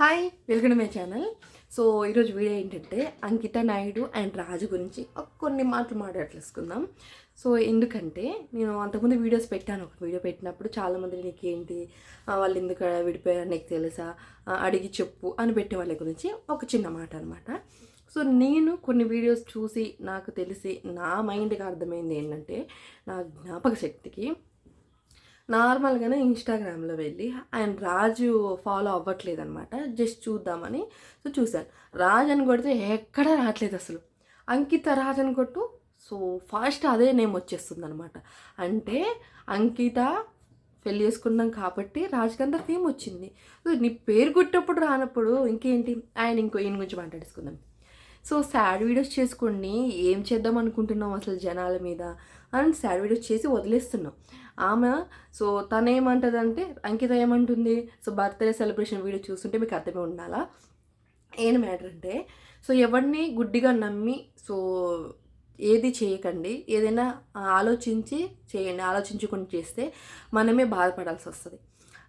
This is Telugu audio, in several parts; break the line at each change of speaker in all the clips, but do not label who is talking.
Hi welcome my channel so ఈరోజు వీడియో ఏంటంటే అంకిత నాయుడు అండ్ రాజు గురించి కొన్ని మాటలు మాట్లాడలేసుకుందాం సో ఎందుకంటే నేను అంతకుముందు వీడియోస్ పెట్టాను. ఒక వీడియో పెట్టినప్పుడు చాలామంది నీకేంటి ఏంటి వాళ్ళు ఎందుకు విడిపోయారు నీకు తెలుసా? అడిగి చెప్పు అని పెట్టే వాళ్ళ గురించి ఒక చిన్న మాట అనమాట సో నేను కొన్ని వీడియోస్ చూసి నాకు తెలిసి నా మైండ్కి అర్థమైంది ఏంటంటే నా జ్ఞాపక శక్తికి నార్మల్గానే ఇన్స్టాగ్రామ్లో వెళ్ళి ఆయన రాజు ఫాలో అవ్వట్లేదు అనమాట జస్ట్ చూద్దామని. సో చూశాను. రాజు అని కొడితే ఎక్కడ రావట్లేదు అసలు. అంకిత రాజు అని కొట్టు సో ఫస్ట్ అదే నేమ్ వచ్చేస్తుంది అనమాట అంటే అంకిత పెళ్ళి చేసుకున్నాం కాబట్టి రాజకంద అంత ఫేమ్ వచ్చింది. నీ పేరు కొట్టినప్పుడు రానప్పుడు ఇంకేంటి? ఆయన ఇంకో ఈయన గురించి మాట్లాడేసుకుందాం. సో సాడ్ వీడియోస్ చేసుకోండి ఏం చేద్దాం అనుకుంటున్నాం అసలు జనాల మీద? అని సాడ్ వీడియోస్ చేసి వదిలేస్తున్నాం. ఆమె సో తను ఏమంటుందంటే అంకిత ఏమంటుంది? సో బర్త్డే సెలబ్రేషన్ వీడియో చూస్తుంటే మీకు అర్థమే ఉండాలా? ఏం మ్యాటర్ అంటే సో ఎవరిని గుడ్డిగా నమ్మి సో ఏది చేయకండి ఏదైనా ఆలోచించి చేయండి ఆలోచించుకొని చేస్తే మనమే బాధపడాల్సి వస్తుంది.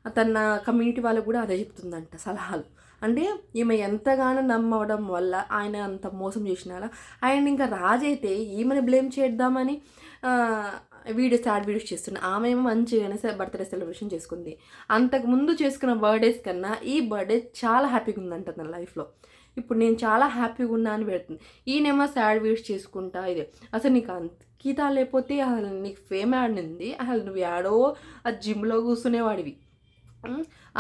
తన కమ్యూనిటీ వాళ్ళకు కూడా అదే చెప్తుందంట సలహాలు. అంటే ఈమె ఎంతగానో నమ్మవడం వల్ల ఆయన అంత మోసం చేసినారా? ఆయన ఇంకా రాజైతే ఈమెను బ్లేమ్ చేద్దామని వీడియో వీడియోస్ యాడ్ వీడియోస్ చేస్తున్నా ఆమె ఏమో మంచిగానే బర్త్డే సెలబ్రేషన్ చేసుకుంది. అంతకు ముందు చేసుకున్న బర్త్డేస్ కన్నా ఈ బర్త్డే చాలా హ్యాపీగా ఉందంట తన లైఫ్లో. ఇప్పుడు నేను చాలా హ్యాపీగా ఉన్నా అని పెడుతుంది. ఈయనేమో సాడ్ వీడియోస్ చేసుకుంటా ఇది. అసలు నీకు అంకిత లేకపోతే అసలు నీకు ఫేమ్ ఉంది అసలు నువ్వు యాడో ఆ జిమ్లో కూర్చునేవాడివి.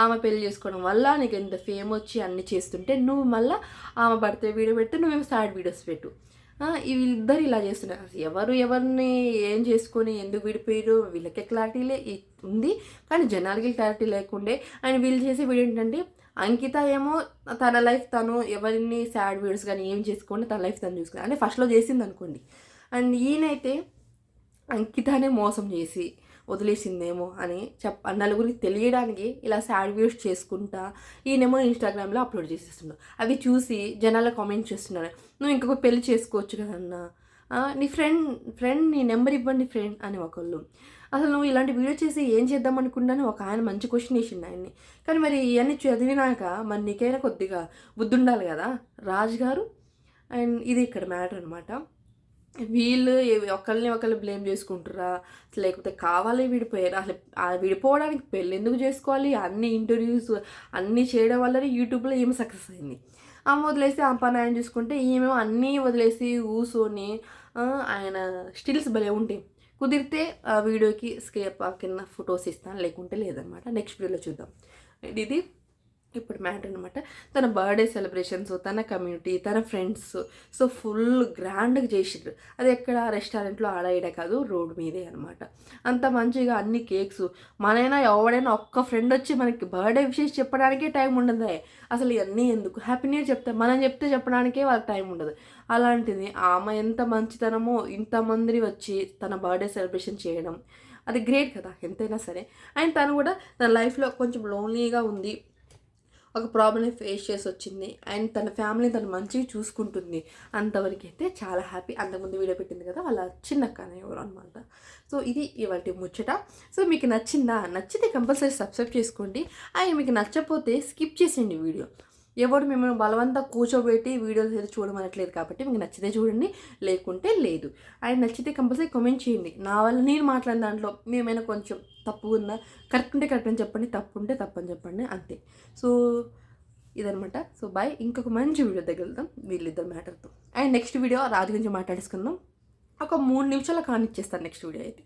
ఆమె పెళ్ళి చేసుకోవడం వల్ల నీకు ఎంత ఫేమ్ వచ్చి అన్ని చేస్తుంటే నువ్వు మళ్ళీ ఆమె పడితే వీడియో పెడితే నువ్వేమో సాడ్ వీడియోస్ పెట్టు. వీళ్ళిద్దరు ఇలా చేస్తున్నారు. ఎవరు ఎవరిని ఏం చేసుకొని ఎందుకు విడిపోయారు వీళ్ళకే క్లారిటీ లే ఉంది. కానీ జనాలకి క్లారిటీ లేకుండే అండ్ వీళ్ళు చేసే వీడియో ఏంటంటే అంకిత ఏమో తన లైఫ్ తను ఎవరిని సాడ్ వీడియోస్ కానీ ఏం చేసుకోండి తన లైఫ్ తను చూసుకుని అంటే ఫస్ట్లో చేసింది అనుకోండి. అండ్ ఈయనైతే అంకితనే మోసం చేసి వదిలేసిందేమో అని చెప్ నలుగురికి తెలియడానికి ఇలా సాడ్ వ్యూస్ చేసుకుంటా ఈయనేమో ఇన్స్టాగ్రామ్లో అప్లోడ్ చేసేస్తున్నాడు. అవి చూసి జనాలు కామెంట్ చేస్తున్నారు. నువ్వు ఇంకొక పెళ్ళి చేసుకోవచ్చు కదన్నా. నీ ఫ్రెండ్ ఫ్రెండ్ నీ నెంబర్ ఇవ్వండి ఫ్రెండ్ అని ఒకళ్ళు. అసలు నువ్వు ఇలాంటి వీడియో చేసి ఏం చేద్దాం అనుకున్నాను ఒక ఆయన మంచి క్వశ్చన్ వేసిండు ఆయన్ని. కానీ మరి ఇవన్నీ చదివినాక మరి నీకైనా కొద్దిగా బుద్ధి ఉండాలి కదా రాజు గారు అండ్ ఇది ఇక్కడ మ్యాటర్ అనమాట వీళ్ళు ఒకరిని ఒకళ్ళని ఒకళ్ళు బ్లేమ్ చేసుకుంటారా లేకపోతే కావాలి విడిపోయారు. అసలు విడిపోవడానికి పెళ్ళి ఎందుకు చేసుకోవాలి? అన్ని ఇంటర్వ్యూస్ అన్నీ చేయడం వల్లనే యూట్యూబ్లో ఏమి సక్సెస్ అయింది. ఆమె వదిలేసి ఆ చూసుకుంటే ఈమె అన్నీ వదిలేసి కూర్చొని ఆయన స్టిల్స్ భలే ఉంటాయి కుదిరితే ఆ వీడియోకి స్కేప్ కింద ఫొటోస్ ఇస్తాను. లేకుంటే లేదనమాట. నెక్స్ట్ వీడియోలో చూద్దాం. ఇది ఇప్పుడు మ్యాటర్ అనమాట తన బర్త్డే సెలబ్రేషన్స్ తన కమ్యూనిటీ తన ఫ్రెండ్స్ సో ఫుల్ గ్రాండ్గా చేసిండ్రు అది ఎక్కడ? రెస్టారెంట్లో ఆడ కాదు రోడ్ మీదే అనమాట అంత మంచిగా అన్ని కేక్స్ మనైనా ఎవడైనా ఒక్క ఫ్రెండ్ వచ్చి మనకి బర్త్డే విషయం చెప్పడానికే టైం ఉండదు. అసలు ఇవన్నీ ఎందుకు? హ్యాపీ న్యూ ఇయర్ చెప్తే మనం చెప్తే చెప్పడానికే వాళ్ళకి టైం ఉండదు. అలాంటిది ఆమె ఎంత మంచితనమో ఇంతమంది వచ్చి తన బర్త్డే సెలబ్రేషన్ చేయడం అది గ్రేట్ కదా ఎంతైనా సరే. అండ్ తను కూడా తన లైఫ్లో కొంచెం లోన్లీగా ఉంది. ఒక ప్రాబ్లమ్ని ఫేస్ చేసి వచ్చింది అండ్ తన ఫ్యామిలీని తను మంచిగా చూసుకుంటుంది. అంతవరకు అయితే చాలా హ్యాపీ అంతకుముందు వీడియో పెట్టింది కదా వాళ్ళ చిన్న అక్కనే ఎవరు అనమాట సో ఇది ఇవాటి ముచ్చట. సో మీకు నచ్చిందా? నచ్చితే కంపల్సరీ సబ్స్క్రైబ్ చేసుకోండి. అండ్ మీకు నచ్చకపోతే స్కిప్ చేసేయండి వీడియో ఎవరు మిమ్మల్ని బలవంతా కూర్చోబెట్టి వీడియోస్ ఏదో చూడమనట్లేదు కాబట్టి మీకు నచ్చితే చూడండి లేకుంటే లేదు. ఆయన నచ్చితే కంపల్సరీ కమెంట్ చేయండి. నా వల్ల నేను మాట్లాడిన దాంట్లో మేమైనా కొంచెం తప్పు ఉందా కరెక్ట్ ఉంటే కరెక్ట్ అని చెప్పండి తప్పు ఉంటే తప్పు అని చెప్పండి అంతే. సో ఇదనమాట సో బాయ్ ఇంకొక మంచి వీడియో దగ్గర వెళ్దాం. వీళ్ళిద్దరు మ్యాటర్తో అండ్ నెక్స్ట్ వీడియో రాజు గురించి మాట్లాడేసుకుందాం. ఒక మూడు నిమిషాలు కానిచ్చేస్తాను నెక్స్ట్ వీడియో అయితే.